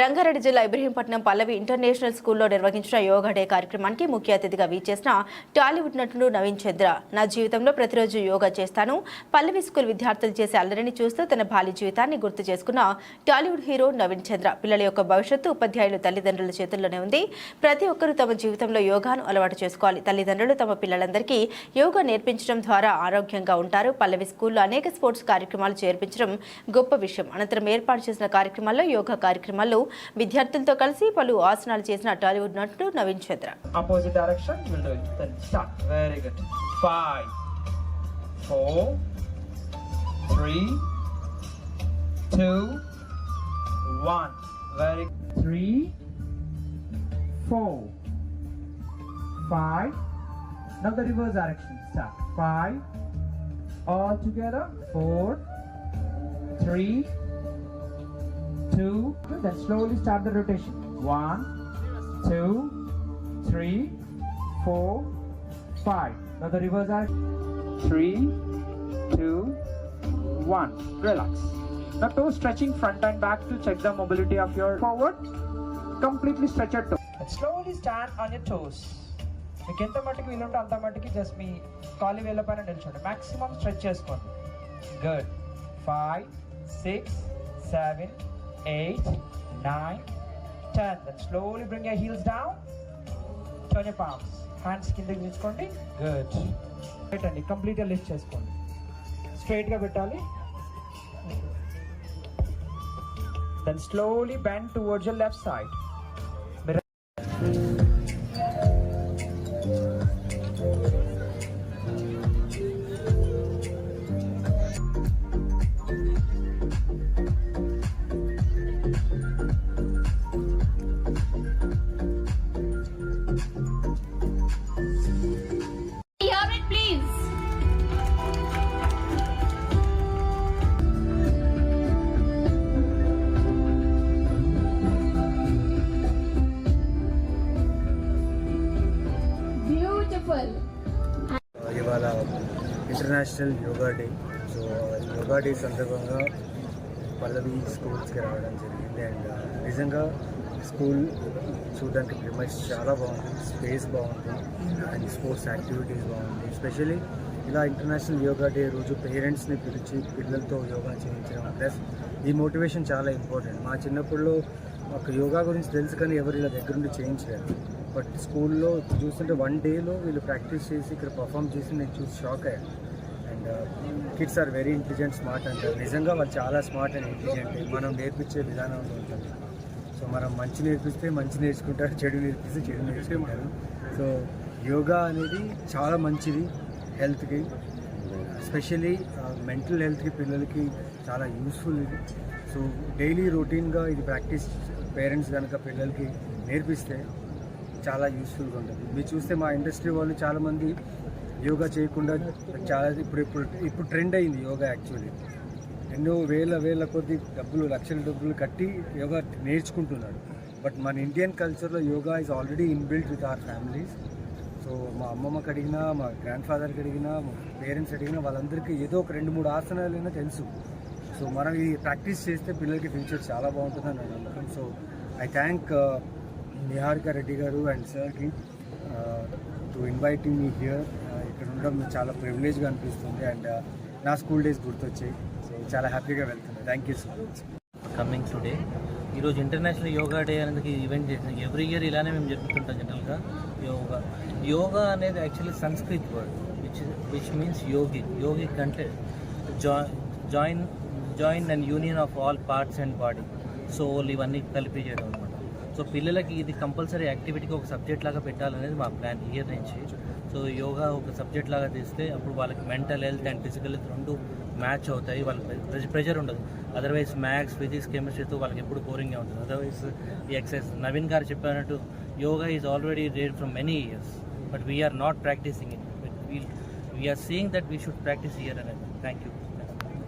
రంగారెడ్డి జిల్లా ఇబ్రహీంపట్నం పల్లవి ఇంటర్నేషనల్ స్కూల్లో నిర్వహించిన యోగా డే కార్యక్రమానికి ముఖ్య అతిథిగా వీచేసిన టాలీవుడ్ నటుడు నవీన్ చంద్ర. నా జీవితంలో ప్రతిరోజు యోగా చేస్తాను. పల్లవి స్కూల్ విద్యార్థులు చేసే అల్లరిని చూస్తూ తన బాల్య జీవితాన్ని గుర్తు చేసుకున్న టాలీవుడ్ హీరో నవీన్ చంద్ర పిల్లల యొక్క భవిష్యత్తు ఉపాధ్యాయులు తల్లిదండ్రుల చేతుల్లోనే ఉంది. ప్రతి ఒక్కరూ తమ జీవితంలో యోగాను అలవాటు చేసుకోవాలి. తల్లిదండ్రులు తమ పిల్లలందరికీ యోగా నేర్పించడం ద్వారా ఆరోగ్యంగా ఉంటారు. పల్లవి స్కూల్లో అనేక స్పోర్ట్స్ కార్యక్రమాలు చేర్పించడం గొప్ప విషయం. అనంతరం ఏర్పాటు చేసిన కార్యక్రమాల్లో యోగా కార్యక్రమాల్లో విద్యార్థులతో కలిసి పలు ఆసనాలు చేసిన టాలీవుడ్ నటుడు నవీన్ చంద్ర opposite direction we'll do it then start very good five four three two one very three four five now the reverse direction start five all together four three two then slowly start the rotation one two three, four, five. Now the reverse are three, two, one. Relax. Now toe stretching front and back to check the mobility of your forward. Completely stretch your toe. And slowly stand on your toes. మీకు ఎంత మట్టుకు వీలుంటే అంత మట్టుకి just మీ కాలి వేళ్ళ పైన నిల్చోండి maximum stretch చేసుకోండి good five six seven eight nine ten then slowly bring your heels down turn your palms hands కిందకి తీసుకోండి గుడ్ రైట్ అండి కంప్లీట్గా లిఫ్ట్ చేసుకోండి స్ట్రైట్గా పెట్టాలి then slowly bend towards your left side Hear it, please. Beautiful. ఇవాళ international yoga day so yoga day సందర్భంగా పల్లవి స్కూల్స్కి రావడం జరిగింది అండ్ నిజంగా స్కూల్ చూడడానికి ప్రిమైస్ చాలా బాగుంది. స్పేస్ బాగుంది. అండ్ స్పోర్ట్స్ యాక్టివిటీస్ బాగుంది. ఎస్పెషలీ ఇలా ఇంటర్నేషనల్ యోగా డే రోజు పేరెంట్స్ని పిలిచి పిల్లలతో యోగా చేయించడం ప్లస్ ఈ మోటివేషన్ చాలా ఇంపార్టెంట్. మా చిన్నప్పుడులో మాకు యోగా గురించి తెలుసు కానీ ఎవరు ఇలా దగ్గరుండి చేయించలేదు. బట్ స్కూల్లో చూస్తుంటే వన్ డేలో వీళ్ళు ప్రాక్టీస్ చేసి ఇక్కడ పర్ఫామ్ చేసి నేను చూసి షాక్ అయ్యాను and uh, kids are very intelligent smart అంటారు. నిజంగా వాళ్ళు చాలా స్మార్ట్ అండ్ ఇంటెలిజెంట్. మనం నేర్పించే విధానంలో ఉంటుంది. సో మనం మంచి నేర్పిస్తే మంచి నేర్చుకుంటారు చెడు నేర్పిస్తే చెడు నేర్చుకుంటారు. సో యోగా అనేది చాలా మంచిది హెల్త్కి. ఎస్పెషలీ మెంటల్ హెల్త్కి పిల్లలకి చాలా యూస్ఫుల్ ఇది. సో డైలీ రొటీన్గా ఇది ప్రాక్టీస్ పేరెంట్స్ కనుక పిల్లలకి నేర్పిస్తే చాలా యూస్ఫుల్గా ఉంటుంది. మీరు చూస్తే మా ఇండస్ట్రీ వాళ్ళు చాలామంది యోగా చేయకుండా చాలా ఇప్పుడు ఇప్పుడు ఇప్పుడు ట్రెండ్ అయింది యోగా యాక్చువల్లీ. ఎన్నో వేల వేల కొద్ది డబ్బులు లక్షల డబ్బులు కట్టి యోగా నేర్చుకుంటున్నారు బట్ మన ఇండియన్ కల్చర్లో yoga is already inbuilt with our families so మా అమ్మమ్మకి అడిగినా మా గ్రాండ్ ఫాదర్కి అడిగినా మా పేరెంట్స్ అడిగినా వాళ్ళందరికీ ఏదో ఒక రెండు మూడు ఆసనాలైనా తెలుసు. సో మనం ఈ ప్రాక్టీస్ చేస్తే పిల్లలకి ఫ్యూచర్ చాలా బాగుంటుందని నా నమ్మకం so I thank Niharika Reddy garu and సార్కి టు ఇన్వైటింగ్ మీ హియర్ ఇక్కడ ఉండడం చాలా ప్రివిలేజ్గా అనిపిస్తుంది. అండ్ uh, నా స్కూల్ డేస్ గుర్తొచ్చాయి. చాలా హ్యాపీగా వెళ్తున్నాను thank you so much coming today ఈరోజు ఇంటర్నేషనల్ యోగా డే అనేది ఈవెంట్ చేసిన ఎవ్రీ ఇయర్ ఇలానే మేము జరుపుతుంటాం జనరల్గా యోగా. యోగా అనేది actually Sanskrit word which which means yogi yogi అంటే join join join and union of all parts and body soul ఇవన్నీ కలిపి చేయడం అనమాట సో పిల్లలకి ఇది కంపల్సరీ యాక్టివిటీకి ఒక సబ్జెక్ట్ లాగా పెట్టాలనేది మా ప్లాన్ ఇయర్ నుంచి. సో యోగా ఒక సబ్జెక్ట్ లాగా తీస్తే అప్పుడు వాళ్ళకి mental health and physical health రెండు మ్యాచ్ అవుతాయి. వాళ్ళకి ప్రెషర్ ఉండదు. అదర్వైజ్ మ్యాథ్స్ ఫిజిక్స్ కెమిస్ట్రీతో వాళ్ళకి ఎప్పుడు బోరింగ్గా ఉంటుంది అదర్వైజ్ ఈ ఎక్సర్సైజ్. నవీన్ గారు చెప్పినట్టు yoga is already raid from many years but we are not practising it we are seeing that we should practise year అనేది థ్యాంక్ యూ